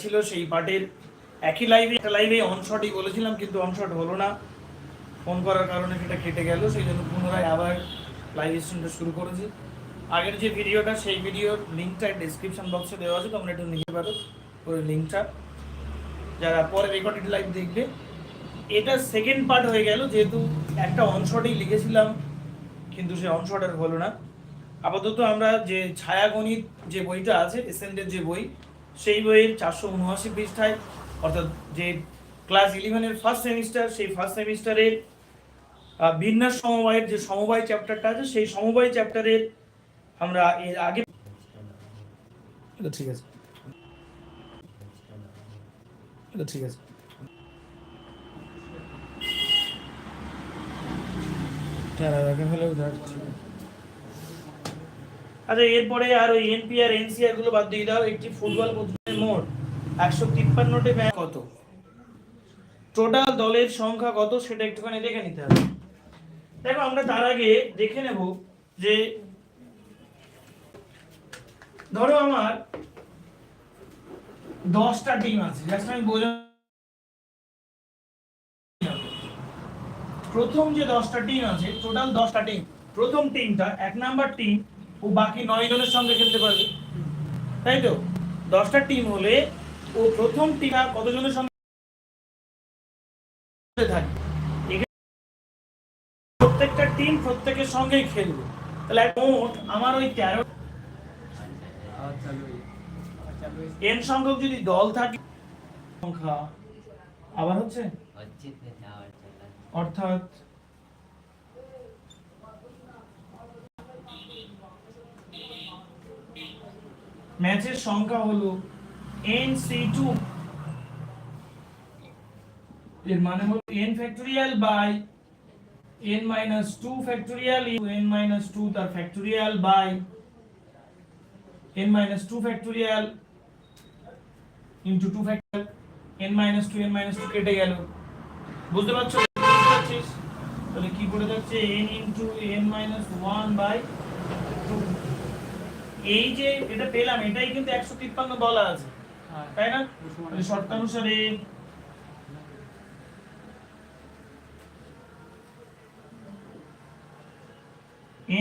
ছিল, সেই পার্টের একই লাইভে একটা লাইভে অনশটই বলেছিলাম, কিন্তু অনশট হলো না। ফোন করার কারণে সেটা কেটে গেল, সেই জন্য পুনরায় আবার লাইভ স্ট্রিমটা শুরু করেছি। আগের যে ভিডিওটা সেই ভিডিওর লিঙ্কটা ডেসক্রিপশন বক্সে দেওয়া আছে, তোমরা একটু নিতে পারো ওই লিঙ্কটা যারা পরে রেকর্ডেড লাইভ দেখবে, এটা সেকেন্ড পার্ট হয়ে গেল, যেহেতু একটা অনশটেই লিখেছিলাম, কিন্তু সে অনশট আর হলো না। আপাতত আমরা যে ছায়াগণিত যে বইটা আছে এসেন্ডের যে বই সেই বইয়ের চারশো উনআশি পৃষ্ঠায়, অর্থাৎ যে ক্লাস ইলেভেনের ফার্স্ট সেমিস্টার সেই ফার্স্ট সেমিস্টারের বিন্যাস সমবায়ের যে সমবায় চ্যাপ্টারটা আছে, সেই সমবায় চ্যাপ্টারের আমরা এর আগে ঠিক আছে। ঠিক আছে। আচ্ছা এরপরে আর ওই এনপি আর এনসিআরগুলো বাদ দিয়ে দাও। একটি ফুটবল প্রতিযোগিতার মোট একশো তিপ্পান্নটি ম্যাচ। কত? টোটাল দলের সংখ্যা কত সেটা একটুখানি দেখে নিতে হবে। দেখো আমরা তার আগে দেখে নেব যে ধরো আমার দশটা টিম আছে জাস্ট আমি বোঝা প্রথম যে দশটা টিম আছে টোটাল দশটা টিম প্রথম টিমটা এক নাম্বার টিম ও বাকি নয় জনের সঙ্গে খেলতে পারবে। তাই তো? দশটা টিম হলে ও প্রথম টিমটা কতজনের সঙ্গে থাকে? প্রত্যেকটা টিম প্রত্যেকের সঙ্গেই খেলবে। তাহলে মোট আমার ওই তেরো এন সংখ্যক যদি দল থাকে সংখ্যা আবার হচ্ছে? অর্থাৎ ম্যাচের সংখ্যা হলো এন সি টু। এর মানে হলো n factorial by n minus two factorial n minus two তার factorial by n minus two factorial into two factorial, n minus two, n minus two কেটে গেল। বুঝতে পারছ? তাহলে কি করে যাচ্ছে n into n minus one by এই যে এটা পেলাম এটাই কিন্তু একশো তিপ্পান্ন বলা আছে। তাই না? শর্তানুসারে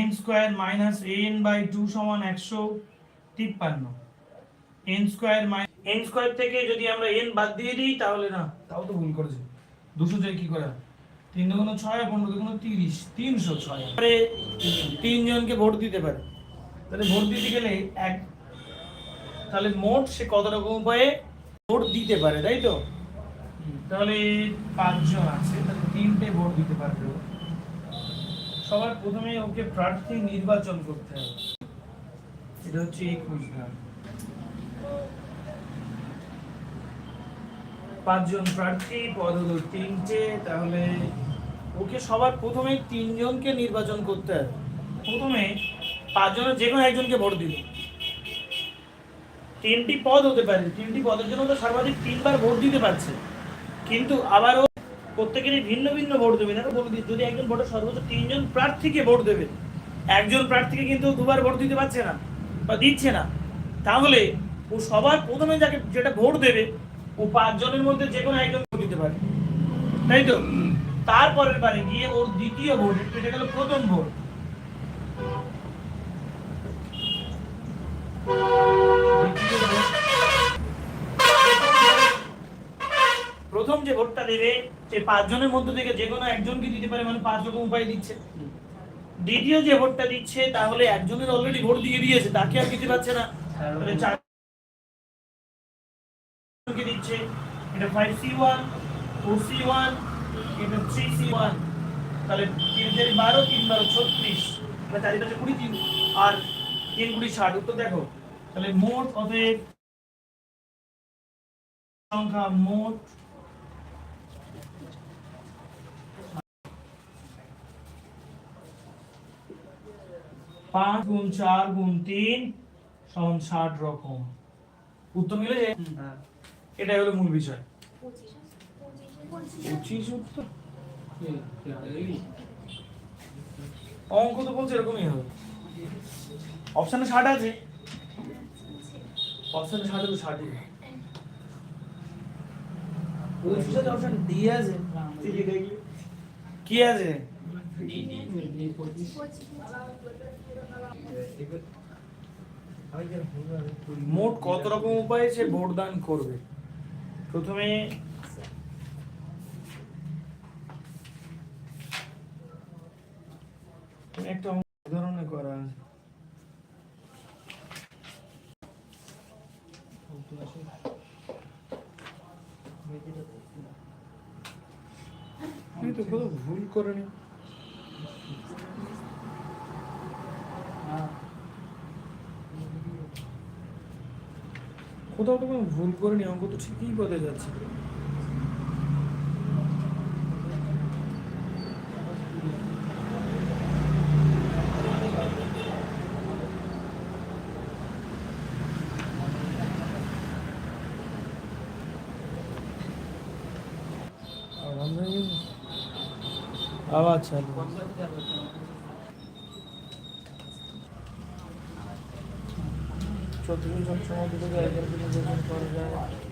n square minus n by two সমান একশো তিপ্পান্ন। n স্কয়ার n স্কয়ার থেকে যদি আমরা n বাদ দিয়ে দিই তাহলে না তাও তো ভুল করেছি। দুশো যায় কি করে? তিন দুগুণ ছয় পনেরো দুগুণ তিরিশ তিনশো ছয়। তিনজনকে ভোট দিতে পারে। তাহলে ভোট দিতে গেলে এক, তাহলে মোট সে কত রকম উপায়ে ভোট দিতে পারে, তাই তো? তাহলে পাঁচজন আছে, তাহলে তিনটে ভোট দিতে পারবে সবার প্রথমে ওকে প্রার্থী নির্বাচন করতে হবে। এটা হচ্ছে পাঁচজন প্রার্থী পদ হলো তিনটে, তাহলে ওকে সবার প্রথমে তিনজনকে নির্বাচন করতে হবে। প্রথমে পাঁচজনের যে কোনো একজনকে ভোট দিল তিনটি পদ হতে পারে, তিনটি পদের জন্য তো সর্বাধিক তিনবার ভোট দিতে পারছে। কিন্তু আবারও প্রত্যেকেরই ভিন্ন ভিন্ন ভোট দেবে। না বলে যদি একজন ভোটে সর্বোচ্চ তিনজন প্রার্থীকে ভোট দেবে, একজন প্রার্থীকে কিন্তু দুবার ভোট দিতে পারছে না বা দিচ্ছে না, তাহলে ও সবার প্রথমে যাকে যেটা ভোট দেবে, ও পাঁচজনের মধ্যে যে কোনো একজন ভোট দিতে পারে। তাই তো? তারপরের বারে গিয়ে ওর দ্বিতীয় ভোট, এটা গেল প্রথম ভোট দ্বিতীয় ভোট। প্রথম যে ভোটটা দেবে, সে পাঁচজনের মধ্যে থেকে যে কোনো একজনকে দিতে পারে মানে পাঁচ রকম উপায় দিচ্ছে। দ্বিতীয় যে ভোটটা দিচ্ছে, তাহলে একজনের অলরেডি ভোট দিয়ে দিয়েছে, তাকে আর দিতে পারছে না। দিচ্ছে। এটা five C one four C one এটা থ্রি সি ওয়ান তাহলে তিন চারি বারো তিন বারো ছত্রিশ। চারি পাঁচে কুড়ি তিন। আর তিন কুড়ি ষাট উত্তর দেখো। তাহলে মোট অতএব সংখ্যা? মোট পাঁচ গুণ চার গুণ তিন সমান ষাট রকম। উত্তর মিলে যায়? এটাই হলো মূল বিষয়। পঁচিশ উত্তর? অঙ্ক তো বলছে এরকমই হবে। অপশানে ষাট আছে। অপশানে ষাট হলে ষাটই কি আছে? মোট কত রকম উপায়ে সে ভোট দান করবে? প্রথমে একটা উদাহরণে করা আছে আমি তো করিনি কোথাও তো কোনো ভুল করিনি অঙ্ক তো ঠিকই বলে যাচ্ছে আর বন্ধ হয়ে গেছে? আবার চালু চতুর্থ সবসময় দুটো জায়গার বিনিয়োজন করা যায়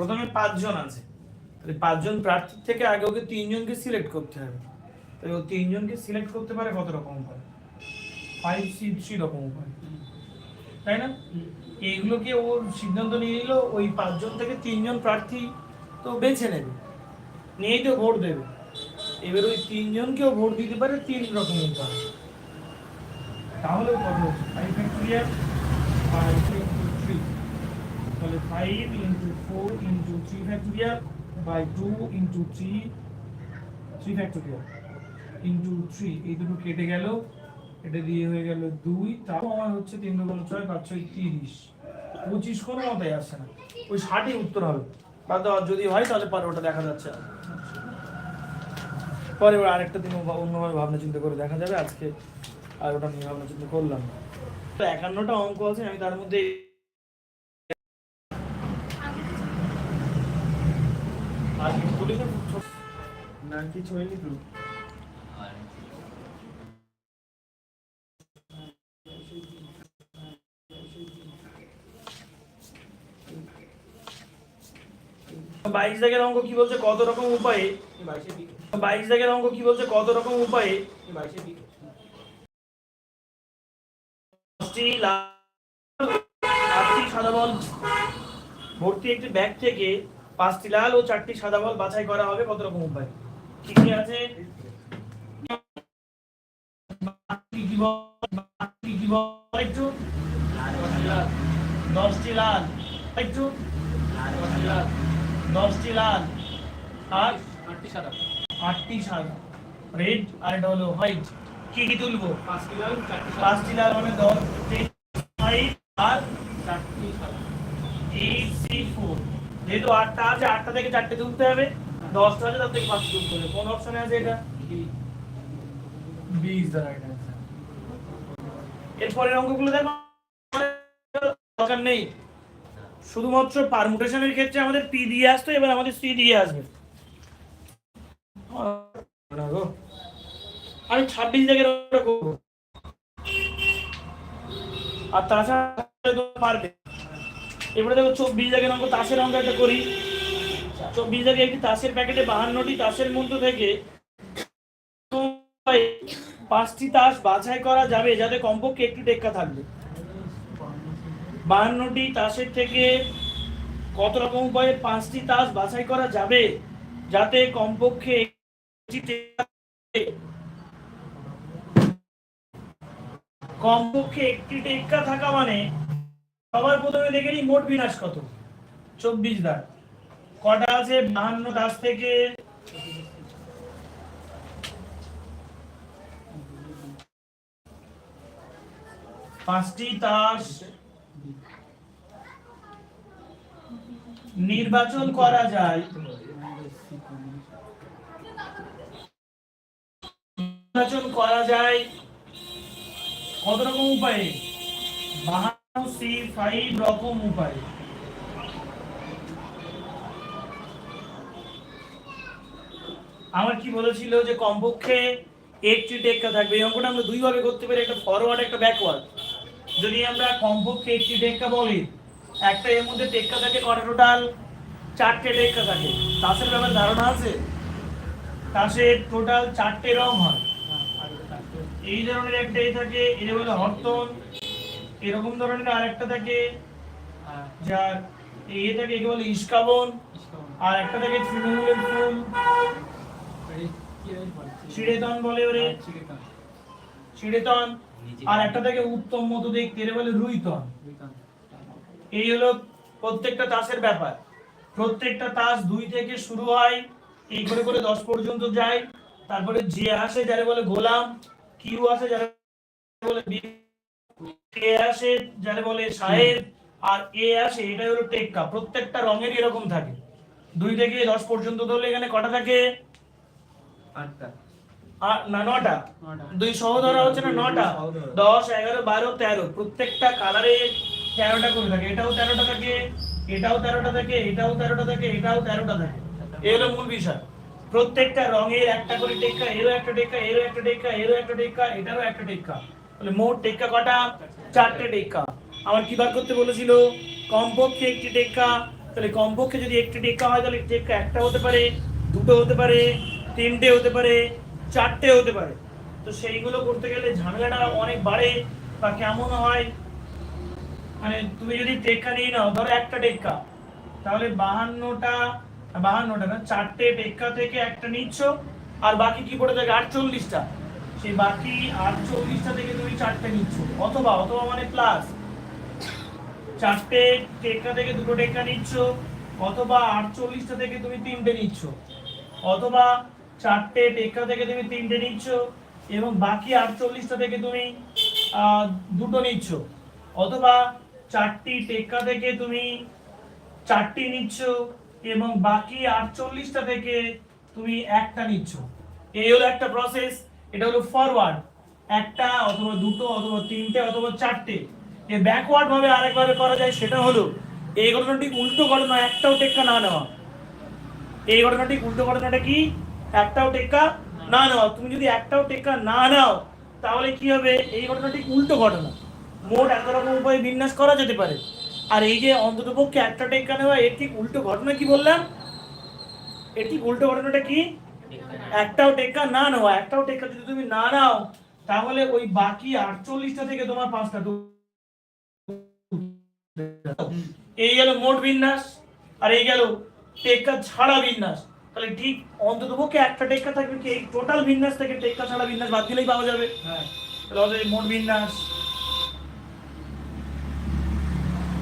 প্রথমে পাঁচজন আছে। তাহলে পাঁচজন প্রার্থীর থেকে আগে ওকে তিনজনকে সিলেক্ট করতে হবে। তাহলে ও তিনজনকে সিলেক্ট করতে পারে কত রকম উপায়? ফাইভ সি থ্রি রকম উপায়। তাই না? এইগুলোকে ওর সিদ্ধান্ত নিয়ে নিল, ওই পাঁচজন থেকে তিনজন প্রার্থী তো বেছে নেবে। নিয়েই তো ভোট দেবে। এবার ওই তিনজনকেও ভোট দিতে পারে তিন রকম উপায়। তাহলে কত ফাইভ ফ্যাক্টরিয়াল ফাইভ তাহলে five into four into three factorial by two into three three factorial into three এই দুটো কেটে গেল, এটা দিয়ে হয়ে গেল দুই তাও আমার হচ্ছে তিন দুগুণ ছয়, পাঁচ ছয়, তিরিশ পঁচিশ কোনো মতাই আসছে না ওই ষাটই উত্তর হবে দেওয়া যদি হয় তাহলে পরে ওটা দেখা যাচ্ছে। পরে এবার আরেকটা দিন অন্যভাবে ভাবনা চিন্তা করে দেখা যাবে আজকে আর ওটা নিয়ে ভাবনা চিন্তা করলাম। তো একান্নটা অঙ্ক আছে, আমি তার মধ্যে আজকে বলি তো ছোট- না কিছু হয়নি তো বাইশ দাগের অঙ্ক কি বলছে? কত রকম উপায়ে? বাইশ দাগের অঙ্ক কি বলছে? কত রকম উপায়ে? সাদা বল। ভর্তি একটি ব্যাগ থেকে পাঁচটি লাল ও চারটি সাদা বল বাছাই করা হবে কত রকম উপায়? কি কি আছে? একটু? দশটি লাল। একটু? দশটি লাল। আর? আটটি সাদা। রেড আর এটা হলো হোয়াইট। কি কি তুলবো? পাঁচটি লাল মানে দশ ফাইভ আর? Eight six four. যেহেতু আটটা আছে আটটা থেকে চারটে তুলতে হবে। দশটা আছে তার থেকে তুলতে হবে কোন অপশনে আছে এটা? B. Is the right answer এরপরের অঙ্কগুলো দেখো। দরকার নেই। শুধুমাত্র পারমুটেশনের ক্ষেত্রে আমাদের পি দিয়ে আসতো এবার আমাদের সি দিয়ে আসবে। আমি ছাব্বিশ জায়গায় আর তাছাড়া পারবে। এবারে দেখো চব্বিশ জায়গায় অঙ্ক তাসের অঙ্ক একটা করি। চব্বিশ জায়গায় একটি তাসের প্যাকেটে বাহান্নটি তাসের মধ্য থেকে পাঁচটি তাস বাছাই করা যাবে, যাতে কমপক্ষে একটি টেক্কা থাকবে। বাহান্নটি তাসের থেকে কত রকম উপায়ে পাঁচটি তাস বাছাই করা যাবে, যাতে কমপক্ষে কমপক্ষে একটি টেক্কা থাকা মানে সবার প্রথমে দেখে মোট বিনাশ কত। চব্বিশ দাগ। কটা আছে? বাহান্ন থেকে? পাঁচটি তাস নির্বাচন করা যায়। নির্বাচন করা যায় কত রকম উপায়ে? বাহান্ন, সি, ফাইভ রকম উপায়ে। আমার কি বলেছিল যে কমপক্ষে একটি টেক্কা থাকবে? এই অঙ্কটা আমরা দুই ভাবে করতে পারি, একটা ফরওয়ার্ড একটা ব্যাকওয়ার্ড যদি আমরা কমপক্ষে একটি টেক্কা বলি, একটা এর মধ্যে টেক্কা থাকে কটা টোটাল চারটে টেক্কা থাকে। তাসের ব্যাপারে ধারণা আছে? তাসের টোটাল চারটে রং হয়। এই ধরনের একটা এ থাকে এটা বলে হরতন এরকম ধরনের আরেকটা থাকে, যার এই এ থাকে, একে বলে ইস্কাবন, আর একটা থাকে তৃণমূলের ফুল। চিড়েতন বলে ওরে। চিড়েতন আর একটা থাকে উত্তম মতো দেখতে এর বলে? রুইতন। এই হলো প্রত্যেকটা তাসের ব্যাপার। প্রত্যেকটা তাস দুই থেকে শুরু হয় এই করে করে দশ পর্যন্ত যায়। তারপরে যে আসে যারে বলে গোলাম কিউ আসে যারে বলে কে আসে যারে বলে সাহেব আর এ আসে এটা হলো টেক্কা। প্রত্যেকটা রঙেরই এরকম থাকে। দুই থেকে দশ পর্যন্ত ধরলে এখানে কটা থাকে? আ- না নটা। দুই হচ্ছে না নটা। দশ এগারো বারো তেরো। প্রত্যেকটা কালারে তেরোটা করে থাকে। এটাও তেরোটা থাকে এটাও তেরোটা থাকে এটাও তেরোটা থাকে এটাও তেরোটা থাকে। এই হলো মূল বিষয়। প্রত্যেকটা রঙের একটা করে টেক্কা এরও একটা টেক্কা এরও একটা টেক্কা এরও একটা টেক্কা এটারও একটা টেক্কা। তাহলে মোট টেক্কা কটা? চারটে টেক্কা। আমার কি বার করতে বলেছিল? কমপক্ষে একটি টেক্কা। তাহলে কমপক্ষে যদি একটি টেক্কা হয় তাহলে টেক্কা একটা হতে পারে দুটো হতে পারে তিনটে হতে পারে, চারটে হতে পারে। তো সেইগুলো করতে গেলে ঝামেলাটা অনেক বাড়ে বা কেমন হয়? মানে তুমি যদি টেক্কা নিয়ে নাও, ধরো একটা টেক্কা, তাহলে বাহান্নটা বাহান্নটা না, চারটে টেক্কা থেকে একটা নিচ্ছ, আর বাকি কি পড়ে থাকে? আটচল্লিশটা। সেই বাকি আটচল্লিশটা থেকে তুমি চারটে নিচ্ছ। অথবা অথবা মানে প্লাস চারটে টেক্কা থেকে দুটো টেক্কা নিচ্ছ, অথবা আটচল্লিশটা থেকে তুমি তিনটে নিচ্ছ। অথবা চারটে টেক্কা থেকে তুমি তিনটে নিচ্ছ এবং বাকি আটচল্লিশটা থেকে তুমি দুটো নিচ্ছ। অথবা চারটি টেক্কা থেকে তুমি চারটি নিচ্ছ এবং বাকি আটচল্লিশটা থেকে তুমি একটা নিচ্ছ। এই হলো একটা প্রসেস এটা হলো ফরওয়ার্ড একটা অথবা দুটো অথবা তিনটে অথবা চারটে। এ ব্যাকওয়ার্ড ভাবে আরেকভাবে করা যায় সেটা হলো, এই ঘটনাটি উল্টো ঘটনা, একটাও টেক্কা না নেওয়া। এই ঘটনাটি উল্টো ঘটনাটা কি? একটাও টেক্কা না নাও। তুমি যদি একটাও টেক্কা না নাও, তাহলে কি হবে? এই ঘটনাটি উল্টো ঘটনা। মোট এত রকম উপায়ে বিন্যাস করা যেতে পারে। আর এই যে অন্ততপক্ষে একটা টেক্কা নেওয়া, এর ঠিক উল্টো ঘটনা কি বললাম? এর ঠিক উল্টো ঘটনাটা কি? একটাও টেক্কা না নেওয়া। একটাও টেক্কা যদি তুমি না নাও, তাহলে ওই বাকি আটচল্লিশটা থেকে তোমার পাঁচটা এই গেল মোট বিন্যাস। আর এই গেল টেক্কা ছাড়া বিন্যাস। তাহলে ঠিক অন্তত পক্ষে একটা টেক্কা থাকবে কি? এই টোটাল বিন্যাস থেকে টেক্কা ছাড়া বিন্যাস বাদ দিলেই পাওয়া যাবে। হ্যাঁ। তাহলে মোট বিন্যাস।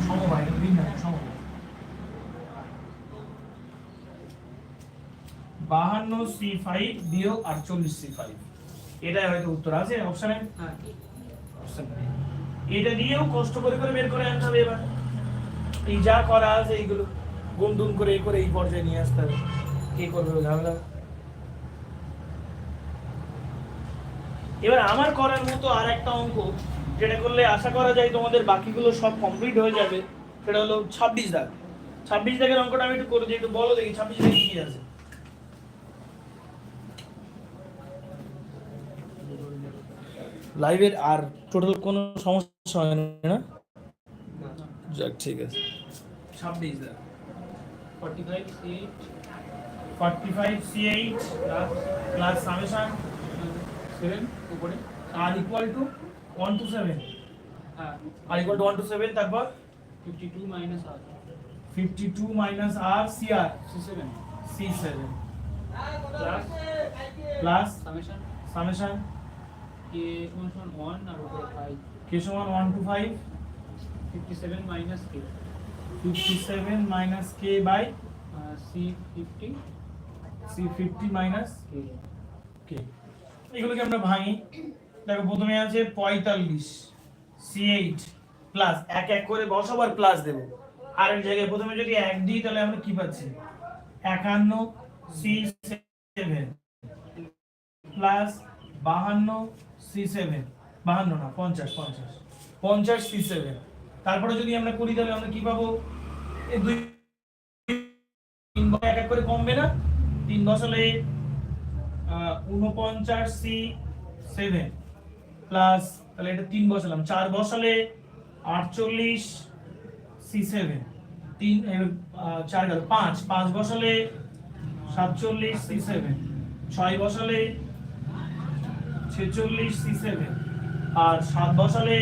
সমবায় বিন্যাস সমবায়। বাহান্ন সি ফাইভ বিয়োগ আটচল্লিশ সি ফাইভ। এটাই হয়তো উত্তর আছে অপশনে অপশন এটা দিয়েও কষ্ট করে করে বের করে আনতে হবে এবার। এই যা করা আছে এইগুলো। গুম দুম করে এই করে এই পর্যায়ে নিয়ে আসতে হবে। এবার আমার করার মতো আর একটা অঙ্ক যেটা করলে আশা করা যায় তোমাদের বাকিগুলো সব কমপ্লিট হয়ে যাবে সেটা হলো ছাব্বিশ দাগ। ছাব্বিশ দাগের অঙ্কটা আমি একটু করে দিই একটু বলো দেখি ছাব্বিশ দাগে কি আছে। লাইভের আর টোটাল কোনো সমস্যা হয় না? যাক ঠিক আছে। ছাব্বিশ দাগ। Forty five eight 45 CH plus summation 7 উপরে r equal to 1 to 7 হ্যাঁ r equal to 1 to 7 তারপর 52 minus r 52 minus r CR C7 C7 plus plus summation summation k সমান 1 আর উপরে 5 k সমান 1 to 5 57 minus k 57 minus k by uh, c 50 C fifty minus K এগুলোকে আমরা ভাঙি। দেখো প্রথমে আছে পঁয়তাল্লিশ সি এইট প্লাস এক এক করে বসাবো আর প্লাস দেবো। আর এক জায়গায় প্রথমে যদি এক দিই তাহলে আমরা কি পাচ্ছি? একান্ন সি সেভেন প্লাস বাহান্ন সি সেভেন বাহান্ন না পঞ্চাশ পঞ্চাশ পঞ্চাশ সি সেভেন তারপরে যদি আমরা করি তাহলে আমরা কি পাবো? এই দুই তিন উনপঞ্চাশ সি সেভেন প্লাস তাহলে এটা তিন বসালাম, চার বসালে আটচল্লিশ সি সেভেন তিন চার গেল, পাঁচ পাঁচ বসালে সাতচল্লিশ সি সেভেন ছয় বসালে ছেচল্লিশ সি সেভেন আর সাত বসালে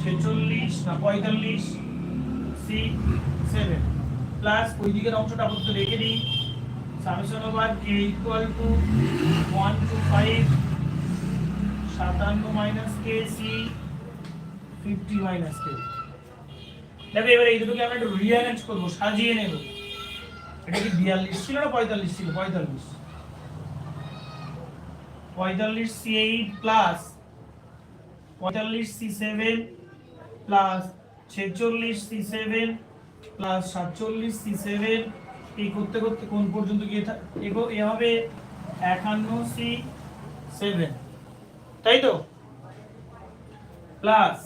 ছেচল্লিশ, না, পঁয়তাল্লিশ সি সেভেন প্লাস ওই দিকের অংশটা আপাতত রেখে দিই। Summation over K equal to one two five সাতান্ন minus K C fifty minus K দেখো এবার এই দুটোকে আমরা একটু রিঅ্যারেঞ্জ করব, সাজিয়ে নেব। এটা কি বিয়াল্লিশ ছিল না পঁয়তাল্লিশ ছিল? পঁয়তাল্লিশ। পঁয়তাল্লিশ সি এইট প্লাস পঁয়তাল্লিশ সি সেভেন প্লাস ছেচল্লিশ সি সেভেন প্লাস সাতচল্লিশ সি সেভেন এই করতে করতে কোন পর্যন্ত গিয়ে এগো এ হবে একান্ন সি সেভেন তাই তো? প্লাস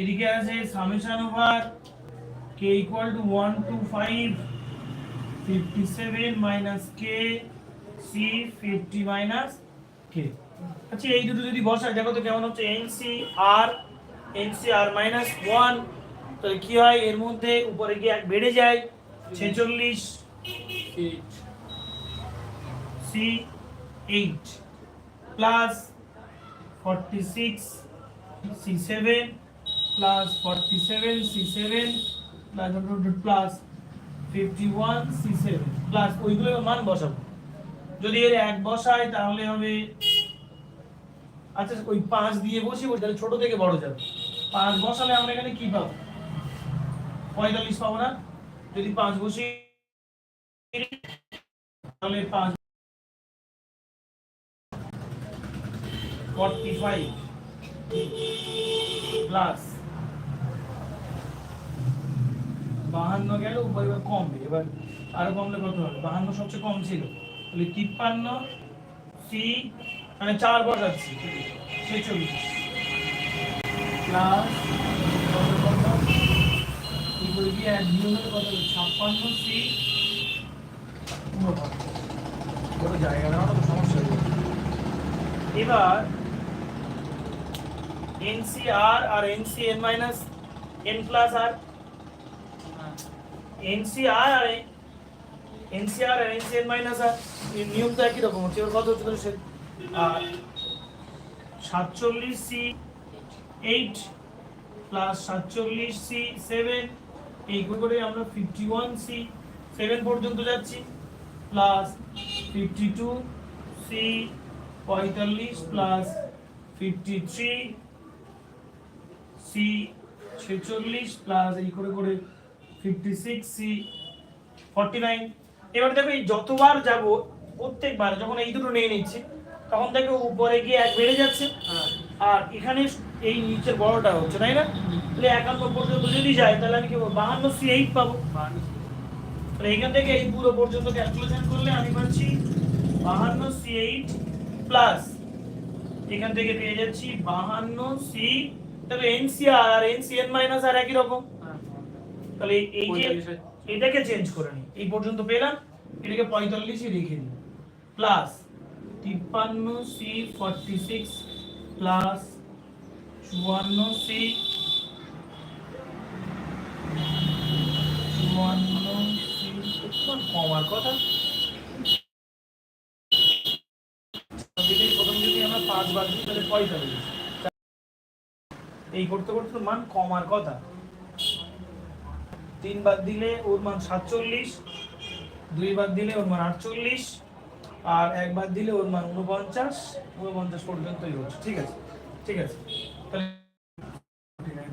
এদিকে আছে summation over K equal to one two five fifty seven minus K C fifty minus K আচ্ছা এই দুটো যদি বসাই, দেখো তো কেমন হচ্ছে n C r n C r minus one তাহলে কি হয়? এর মধ্যে উপরে গিয়ে বেড়ে যায়, ছেচল্লিশ C eight plus forty six C seven plus forty seven C seven plus plus C seven plus ওইগুলো মান বসাবো। যদি এর এক বসায় তাহলে হবে আচ্ছা ওই পাঁচ দিয়ে বসি ওই তাহলে ছোট থেকে বড় যাবে। পাঁচ বসালে আমরা এখানে কি পাবো? পঁয়তাল্লিশ পাবো না? যদি পাঁচ বসি তাহলে ফাইভ বাহান্ন গেল, উপর এবার কমবে এবার আরও কমলে কত হবে? বাহান্ন সবচেয়ে কম ছিল। তাহলে তিপ্পান্ন, সি মানে চার বসাচ্ছি, ছেচল্লিশ। প্লাস কি করে কি এক নিয়ম হলে কত? ছাপ্পান্ন, সি বড় জায়গা না তো সমস্যা হয়ে যাবে। এবার এনসিআর আর n C n minus n plus r n C r আর এনসিআর আর n C n minus r নিয়ম তো একই রকম হচ্ছে। কত হচ্ছে সে আর সাতচল্লিশ সি এইট প্লাস সাতচল্লিশ সি সেভেন, এই করে আমরা ফিফটি ওয়ান সি সেভেন পর্যন্ত যাচ্ছি। প্লাস ফিফটি টু সি পঁয়তাল্লিশ প্লাস ফিফটি থ্রি সি ছেচল্লিশ প্লাস এই করে করে fifty six C forty nine এবার দেখো এই যতবার যাব প্রত্যেকবার যখন এই দুটো নিয়ে নিচ্ছি, তখন দেখো উপরে গিয়ে এক বেড়ে যাচ্ছে। আর এখানে এই নিচের বড়টা হচ্ছে, তাই না? তাহলে একান্ন পর্যন্ত যদি যায়, তাহলে আমি কি বাহান্ন সি এইট পাবো। তাহলে এখান থেকে এই পুরো পর্যন্ত ক্যালকুলেশন করলে আমি পাচ্ছি বাহান্ন সি এইট প্লাস এখান থেকে পেয়ে যাচ্ছি বাহান্ন সি তাহলে এনসিআর আর এনসিএন মাইনাস আর একই রকম। তাহলে এই যে এটাকে চেঞ্জ করে নি। এই পর্যন্ত পেলাম এটাকে পঁয়তাল্লিশই রেখে দিই প্লাস তিপ্পান্ন সি ফর্টি সিক্স প্লাস চুয়ান্ন সি চুয়ান্ন একটু কমার কথা। এই করতে করতে মান কমার কথা। তিন বার দিলে ওর মান সাতচল্লিশ, দুই বার দিলে ওর মান আটচল্লিশ, আর একবার দিলে ওর মান উনপঞ্চাশ উনপঞ্চাশ পর্যন্তই হচ্ছে। ঠিক আছে? ঠিক আছে? তাহলে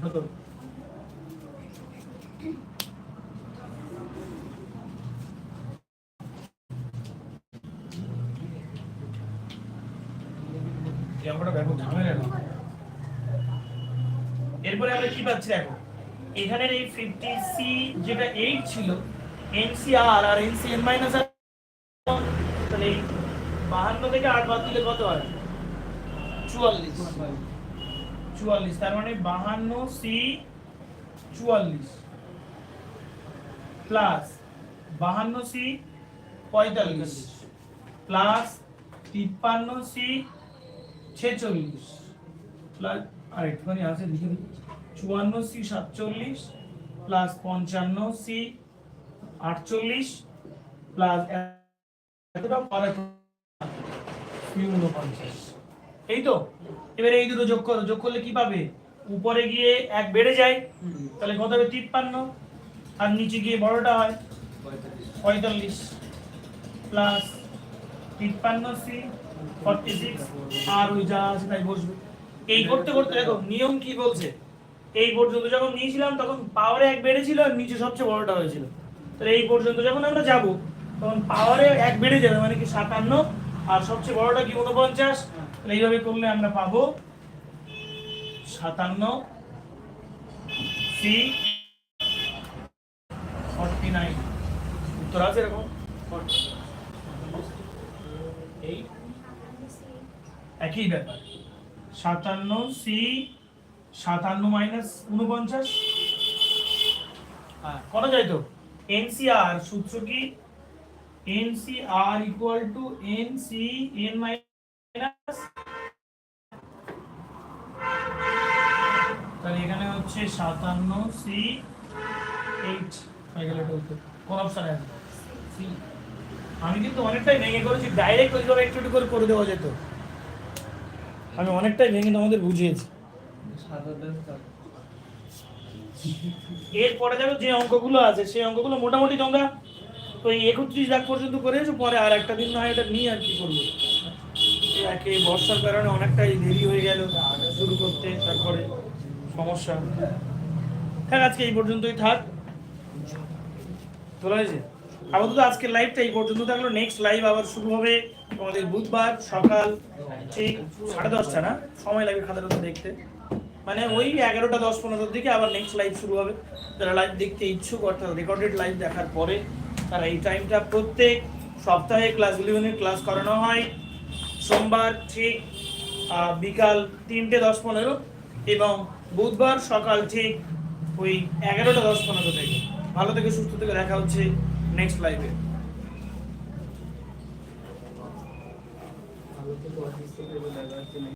হতো। এই অঙ্কটা ব্যাপক ঝামেলা না। এরপরে আমরা কি পাচ্ছি, দেখো। এখানের এই ফিফটি সি যেটা এইট ছিল এনসিআর আর এনসিএন মাইনাস আর তাহলে বাহান্ন থেকে আট বাদ দিলে কত হয়? চুয়াল্লিশ। চুয়াল্লিশ, তার মানে বাহান্ন সি চুয়াল্লিশ। প্লাস বাহান্ন সি পঁয়তাল্লিশ। প্লাস তিপ্পান্ন সি ছেচল্লিশ। প্লাস আর একটুখানি আছে, লিখে দিই চুয়ান্ন সি সাতচল্লিশ প্লাস পঞ্চান্ন সি আটচল্লিশ প্লাস এতটা এই তো? এবারে এই দুটো যোগ করো। যোগ করলে কি পাবে? উপরে গিয়ে এক বেড়ে যায়, তাহলে কত হবে? তিপ্পান্ন। আর নিচে গিয়ে বড়টা হয় পঁয়তাল্লিশ। প্লাস তিপ্পান্ন সি ফর্টি সিক্স। আর ওই যা আছে তাই বসবে। এই করতে করতে দেখো, নিয়ম কি বলছে? এই পর্যন্ত যখন নিয়েছিলাম, তখন পাওয়ারে এক বেড়েছিল আর নিচে সবচেয়ে বড়টা হয়েছিল। তাহলে এই পর্যন্ত যখন আমরা যাব, তখন পাওয়ারে এক বেড়ে যাবে মানে কি সাতান্ন? আর সবচেয়ে বড়টা কি উনপঞ্চাশ তাহলে এইভাবে করলে আমরা পাবো সাতান্ন সি ফর্টি নাইন উত্তর আছে এরকম? এই একই ব্যাপার। সাতান্ন সি সাতান্ন মাইনাস উনপঞ্চাশ হ্যাঁ করা যায় তো? এনসিআর সূত্র কি? N C r equal to n C n minus তাহলে এখানে হচ্ছে সাতান্ন সি এইট হয়ে গেল কোন অপশনে আছে সি আমি কিন্তু অনেকটাই ভেঙে করেছি ডাইরেক্ট ওইভাবে একটু একটু করে করে দেওয়া যেত। আমি অনেকটাই ভেঙে তোমাদের বুঝিয়েছি। এরপরে দেখো যে অঙ্কগুলো আছে, সেই অঙ্কগুলো মোটামুটি তোমরা এই একত্রিশ লাখ পর্যন্ত করেছ পরে আর একটা দিন না হয় এটা নিয়ে আর কি করব। একে বর্ষার কারণে অনেকটাই দেরি হয়ে গেল শুরু করতে, তারপরে সমস্যা। থাক, আজকে এই পর্যন্তই থাক। তোলা হয়েছে? আপাতত আজকের লাইভটা এই পর্যন্ত থাকল। নেক্সট লাইভ আবার শুরু হবে তোমাদের বুধবার সকাল, ঠিক সাড়ে দশটা না? সময় লাগবে খাতাটা দেখতে। মানে ওই এগারোটা দশ পনেরোর দিকে আবার নেক্সট লাইভ শুরু হবে। যারা লাইভ দেখতে ইচ্ছুক, অর্থাৎ রেকর্ডেড লাইভ দেখার পরে, তারা এই টাইমটা প্রত্যেক সপ্তাহে ক্লাস ইলেভেনের ক্লাস করানো হয়। সোমবার ঠিক বিকাল তিনটে দশ পনেরো এবং বুধবার সকাল ঠিক ওই এগারোটা দশ পনেরো থেকে। ভালো থেকে সুস্থ থেকে দেখা হচ্ছে নেক্সট লাইভে